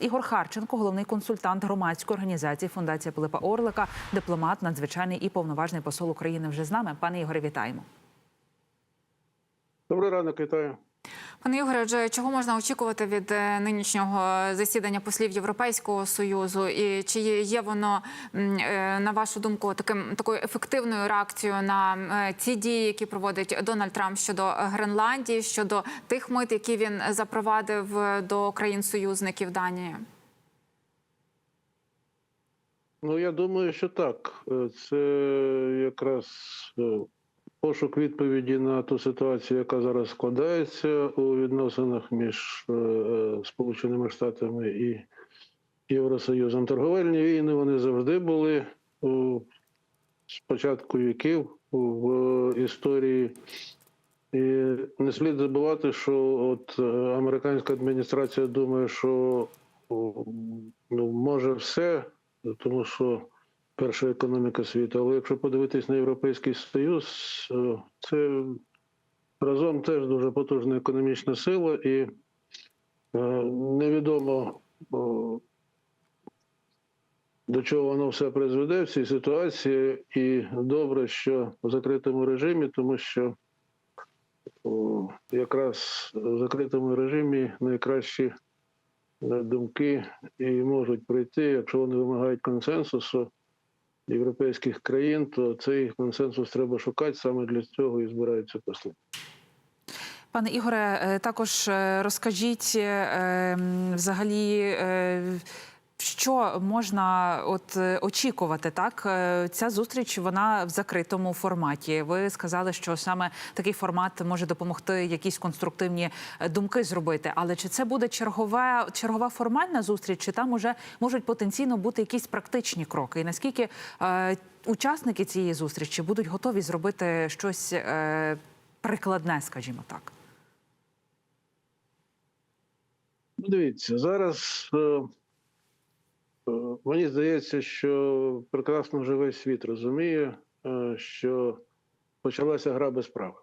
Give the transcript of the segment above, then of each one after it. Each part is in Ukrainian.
Ігор Харченко, головний консультант громадської організації Фундація Пилипа Орлика, дипломат, надзвичайний і повноважний посол України вже з нами. Пане Ігоре, вітаємо. Добрий ранок, вітаю. Пане Ігоре, отже, чого можна очікувати від е, нинішнього засідання послів Європейського союзу, і чи є- воно е, на вашу думку таким такою ефективною реакцією на е, ці дії, які проводить Дональд Трамп щодо Гренландії, щодо тих мит, які він запровадив до країн-союзників Данії? Ну я думаю, що так. Це якраз пошук відповіді на ту ситуацію, яка зараз складається у відносинах між е, е, Сполученими Штатами і Євросоюзом. Торговельні війни вони завжди були у з початку віків в історії. І не слід забувати, що от е, американська адміністрація думає, що ну, може все, тому що перша економіка світу. Але якщо подивитись на Європейський Союз, е, це разом теж дуже потужна економічна сила, і е, невідомо до чого воно все призведе в цій ситуації. І добре, що в закритому режимі, тому що якраз в закритому режимі найкращі е, думки і можуть прийти, якщо вони вимагають консенсусу європейських країн, то цей консенсус треба шукати саме для цього і збираються посли. Пане Ігоре, е, також е, розкажіть е, взагалі. Що можна от е, очікувати? Так, Е, ця зустріч вона в закритому форматі. Ви сказали, що саме такий формат може допомогти якісь конструктивні е, думки зробити. Але чи це буде чергова чергова формальна зустріч, чи там уже можуть потенційно бути якісь практичні кроки? І наскільки е, учасники цієї зустрічі будуть готові зробити щось е, прикладне, скажімо так? Ну, Дивіться, зараз е, мені здається, що прекрасно вже весь світ розуміє, е, що почалася гра без правил.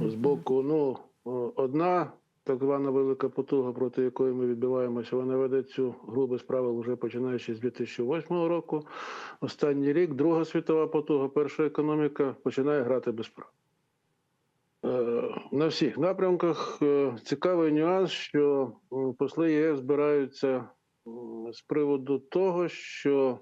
З боку, ну, одна так звана велика потуга, проти якої ми відбиваємося, вона веде цю гру без правил вже починаючи з 2008 року. Останній рік, друга світова потуга, перша економіка починає грати без правил. Е, На всіх напрямках е, цікавий нюанс, що посли ЄС збираються з приводу того, що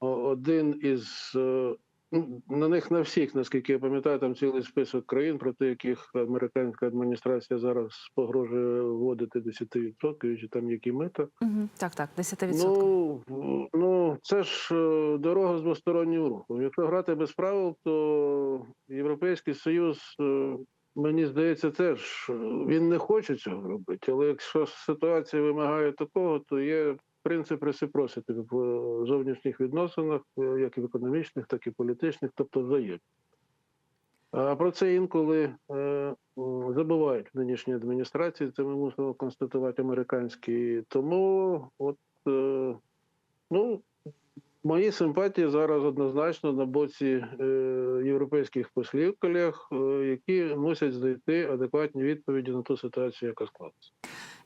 один із е, ну, на них на всіх, наскільки я пам'ятаю, там цілий список країн, проти яких американська адміністрація зараз погрожує вводити 10%, чи там які мита. Угу. Так, так, 10%. Ну, ну це ж е, дорога з двостороннім рухом. Якщо грати без правил, то Європейський Союз, е, мені здається, теж е, він не хоче цього робити. Але якщо ситуація вимагає такого, то є принцип ресипросити в е, зовнішніх відносинах, е, як і в економічних, так і політичних, тобто взаємно. А про це інколи забувають в нинішній адміністрації. Це ми мусимо констатувати американські. Тому от ну. Мої симпатії зараз однозначно на боці е, європейських послів колег, е, які мусять знайти адекватні відповіді на ту ситуацію, яка склалася.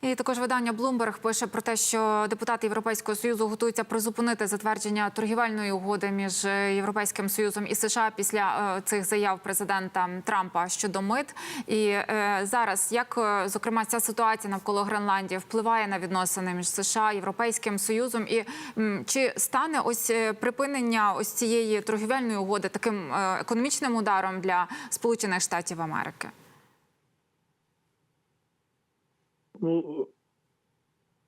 І також видання Bloomberg пише про те, що депутати Європейського союзу готуються призупинити затвердження торгівельної угоди між е, Європейським союзом і США після е, цих заяв президента Трампа щодо мит. І е, зараз як е, зокрема ця ситуація навколо Гренландії впливає на відносини між США Європейським Союзом, і м, чи стане ось припинення ось цієї торгівельної угоди таким економічним ударом для Сполучених Штатів Америки? Ну,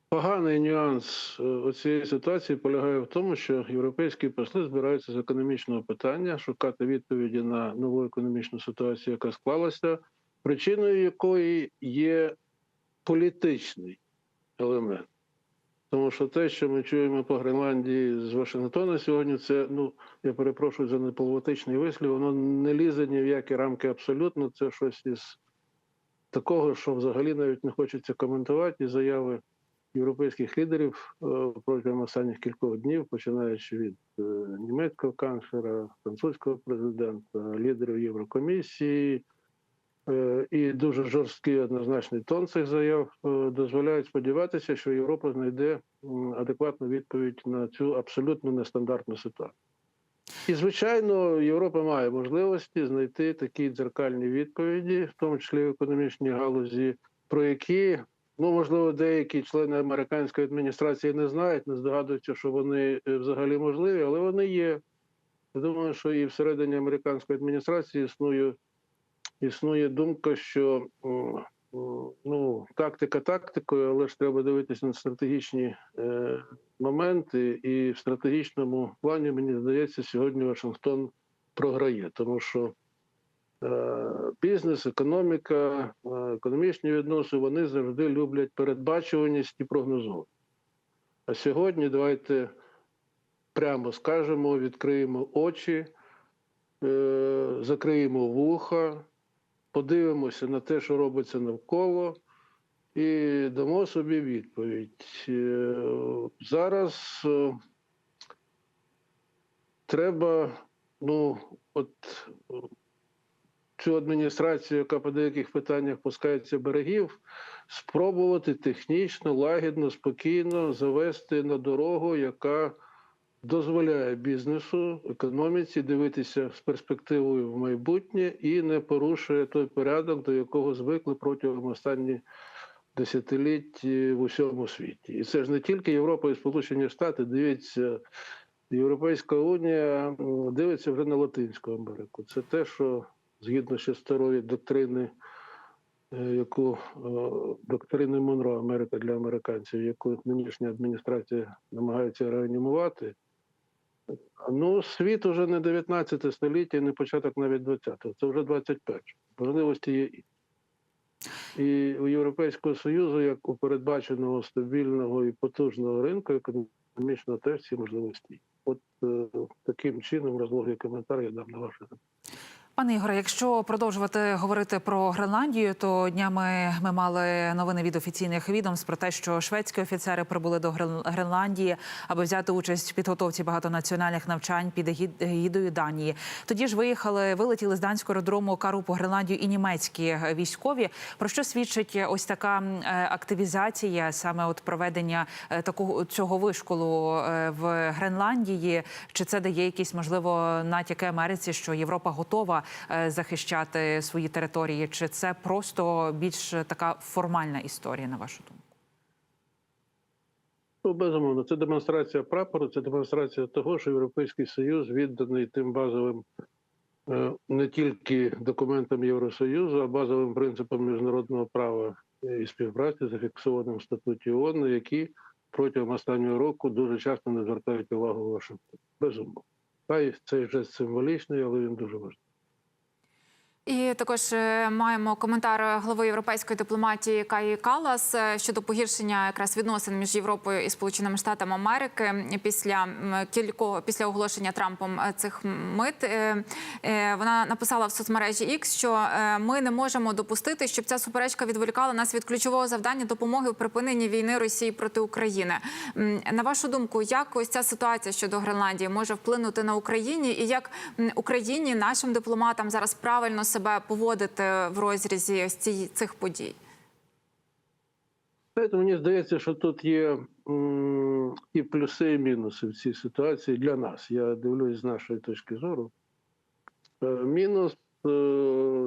поганий нюанс е, цієї ситуації полягає в тому, що європейські посли збираються з економічного питання шукати відповіді на нову економічну ситуацію, яка склалася, причиною якої є політичний елемент. Тому що те, що ми чуємо по Гренландії з Вашингтона сьогодні, це ну я перепрошую за неполітичний вислів, воно не лізе ні в які рамки абсолютно. Це щось із такого, що взагалі навіть не хочеться коментувати, і заяви європейських лідерів е, протягом останніх кількох днів, починаючи від е, німецького канцлера, французького президента, лідерів Єврокомісії, е, і дуже жорсткий однозначний тон цих заяв дозволяють сподіватися, що Європа знайде адекватну відповідь на цю абсолютно нестандартну ситуацію. І, звичайно, Європа має можливості знайти такі дзеркальні відповіді, в тому числі в економічній галузі, про які, ну можливо, деякі члени американської адміністрації не знають, не здогадуються, що вони е, взагалі можливі, але вони є. Я думаю, що і всередині американської адміністрації існує, існує думка, що ну, тактика тактикою, але ж треба дивитися на стратегічні е, моменти, і в стратегічному плані, мені здається, сьогодні Вашингтон програє, тому що е, бізнес, економіка, е, економічні відносини вони завжди люблять передбачуваність і прогнозованість. А сьогодні давайте прямо скажемо, відкриємо очі, е, закриємо вуха, подивимося на те, що робиться навколо, і дамо собі відповідь. Е, Зараз е, треба, ну, от цю адміністрацію, яка по деяких питаннях пускається берегів, спробувати технічно, лагідно, спокійно завести на дорогу, яка дозволяє бізнесу, економіці дивитися з перспективою в майбутнє і не порушує той порядок, до якого звикли протягом останніх десятиліть в усьому світі. І це ж не тільки Європа і Сполучені Штати. Дивіться, Європейська Унія дивиться вже на Латинську Америку. Це те, що згідно ще старої доктрини, е, яку е, доктрини Монро Америка для американців, яку нинішня адміністрація намагається реанімувати. Ну, світ уже не 19 століття, і не початок навіть 20-го, це вже 21. Можливості є і. І у Європейського Союзу, як у передбаченого стабільного і потужного ринку, економічно теж ці можливості. От е, таким чином розлогий коментар я дам на ваше запитання. Пане Ігоре, якщо продовжувати говорити про Гренландію, то днями ми мали новини від офіційних відомств про те, що шведські офіцери прибули до Грен- Гренландії, аби взяти участь в підготовці багатонаціональних навчань під егідою Данії. Тоді ж виїхали, вилетіли з данського аеродрому Кару по Гренландію і німецькі військові. Про що свідчить ось така е, активізація, саме от проведення е, такого цього вишколу е, в Гренландії? Чи це дає якісь можливо натяки Америці, що Європа готова захищати свої території? Чи це просто більш така формальна історія, на вашу думку? Ну, безумовно, це демонстрація прапору, це демонстрація того, що Європейський Союз відданий тим базовим е, не тільки документам Євросоюзу, а базовим принципам міжнародного права і співпраці, зафіксованим в статуті ООН, які протягом останнього року дуже часто не звертають увагу в Вашингтоні. Безумовно. Хай цей жест символічний, але він дуже важливий. І також е, маємо коментар голови європейської дипломатії Каї Калас е, щодо погіршення якраз відносин між Європою і Сполученими Штатами Америки після кількох після оголошення Трампом е, цих мит. Вона написала в соцмережі X, що ми не можемо допустити, щоб ця суперечка відволікала нас від ключового завдання допомоги в припиненні війни Росії проти України. На вашу думку, як ось ця ситуація щодо Гренландії може вплинути на Україні, і як Україні, нашим дипломатам зараз правильно себе поводити в розрізі цих подій? Знаєте, мені здається, що тут є і плюси, і мінуси в цій ситуації для нас. Я дивлюсь з нашої точки зору. Е, Мінус е,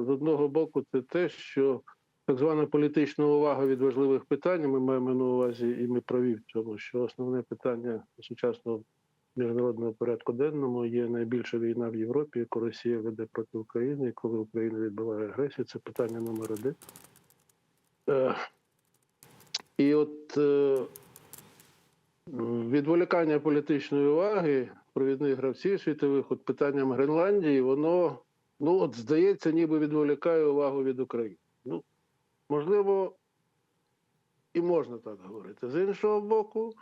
з одного боку, це те, що так звана політична увага від важливих питань, ми маємо на увазі, і ми праві в цьому, що основне питання сучасного міжнародного порядку денному є найбільша війна в Європі, яку Росія веде проти України, і коли Україна відбиває агресію, це питання номер один. Е, і от е, відволікання політичної уваги провідних гравців світових от питанням Гренландії, воно ну от здається, ніби відволікає увагу від України. Ну, можливо, і можна так говорити. З іншого боку,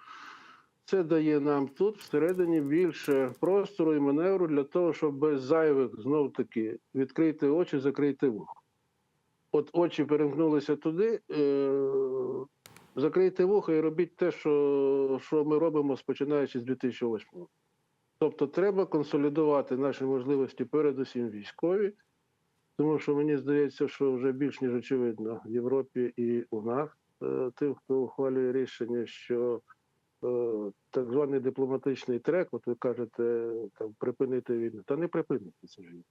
це дає нам тут всередині більше простору і маневру для того, щоб без зайвих знов таки відкрити очі, закрити вухо. От очі перемкнулися туди. Е- закрийте вуха і робіть те, що, що ми робимо починаючи з 2008 року. Тобто треба консолідувати наші можливості, передусім військові, Тому що мені здається, що вже більш ніж очевидно в Європі і у нас е, тим, хто ухвалює рішення, що так званий дипломатичний трек, от ви кажете, там припинити війну, та не припинити цю війну.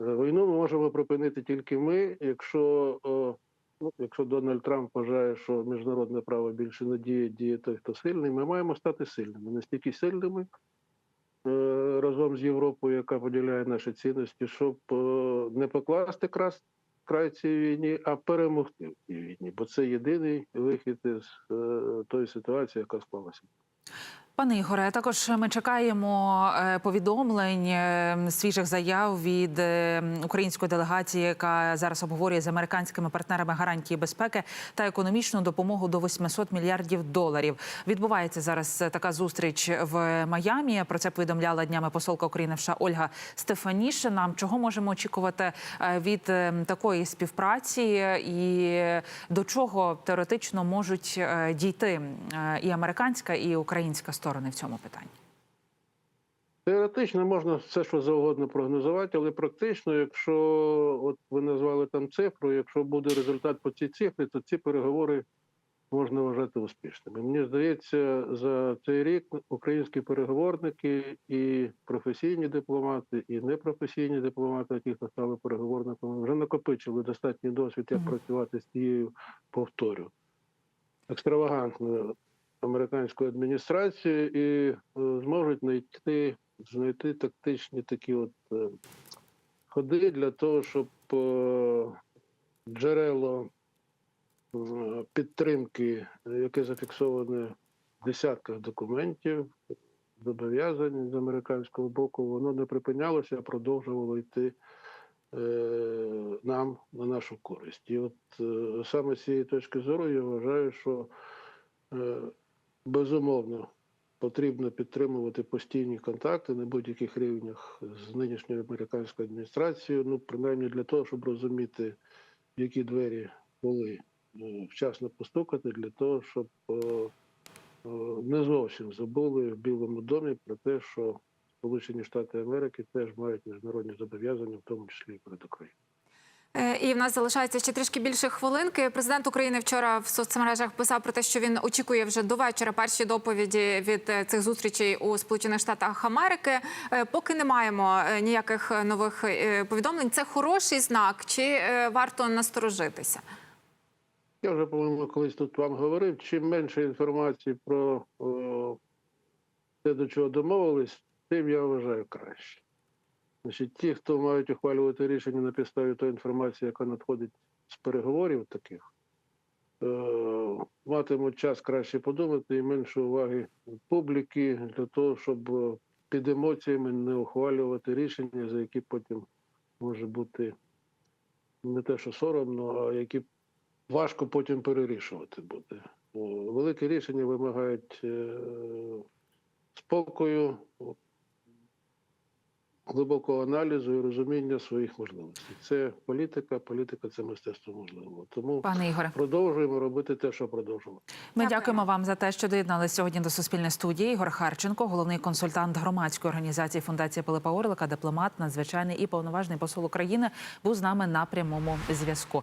Е, Війну ми можемо припинити тільки ми, якщо, е, ну, якщо Дональд Трамп вважає, що міжнародне право більше не діє, той, хто сильний, ми маємо стати сильними. Настільки сильними е, разом з Європою, яка поділяє наші цінності, щоб е, не покласти крас, край цій війні, а перемогти в цій війні. Бо це єдиний вихід із е, тої ситуації, яка склалася. Пане Ігоре, також ми чекаємо е, повідомлень е, свіжих заяв від е, української делегації, яка зараз обговорює з американськими партнерами гарантії безпеки та економічну допомогу до 800 мільярдів доларів. Відбувається зараз така зустріч в Майамі. Про це повідомляла днями посолка України в США Ольга Стефанішина. Чого можемо очікувати від такої співпраці, і до чого теоретично можуть дійти і американська, і українська сторони в цьому питанні? Теоретично можна все, що завгодно прогнозувати, але практично, якщо от ви назвали там цифру, якщо буде результат по цій цифрі, то ці переговори можна вважати успішними. Мені здається, за цей рік українські переговорники і професійні дипломати, і непрофесійні дипломати, хто стали переговорниками, вже накопичили достатній досвід, як працювати з тією, повторю, екстравагантною американською адміністрацією і е, зможуть знайти, знайти тактичні такі от е, ходи для того, щоб е, джерело підтримки, яке зафіксоване в десятках документів, зобов'язань з американського боку, воно не припинялося, а продовжувало йти нам на нашу користь. І от саме з цієї точки зору я вважаю, що безумовно потрібно підтримувати постійні контакти на будь-яких рівнях з нинішньою американською адміністрацією, ну принаймні для того, щоб розуміти, які двері коли е, вчасно постукати, для того, щоб е, е, не зовсім забули в Білому домі про те, що Сполучені Штати Америки теж мають міжнародні зобов'язання, в тому числі і перед Україною. Е, І в нас залишається ще трішки більше хвилинки. Президент України вчора в соцмережах писав про те, що він очікує вже до вечора перші доповіді від е, цих зустрічей у Сполучених Штатах Америки. Е, Поки не маємо ніяких нових повідомлень. Це хороший знак, чи варто насторожитися? Я вже, по-моєму, колись тут вам говорив, чим менше інформації про те, до чого домовились, тим я вважаю краще. Значить, ті, хто мають ухвалювати рішення на підставі тої інформації, яка надходить з переговорів таких, е, матимуть час краще подумати і менше уваги публіки для того, щоб під емоціями не ухвалювати рішення, за які потім може бути не те, що соромно, а які важко потім перерішувати буде. Великі рішення вимагають е, спокою, глибокого аналізу і розуміння своїх можливостей. Це політика, політика це мистецтво можливого. Тому Пане Ігоре, продовжуємо робити те, що продовжували. ми Дякуємо. дякуємо вам за те, що доєдналися сьогодні до суспільної студії. Ігор Харченко, головний консультант громадської організації Фундація Пилипа Орлика, дипломат, надзвичайний і повноважний посол України, був з нами на прямому зв'язку.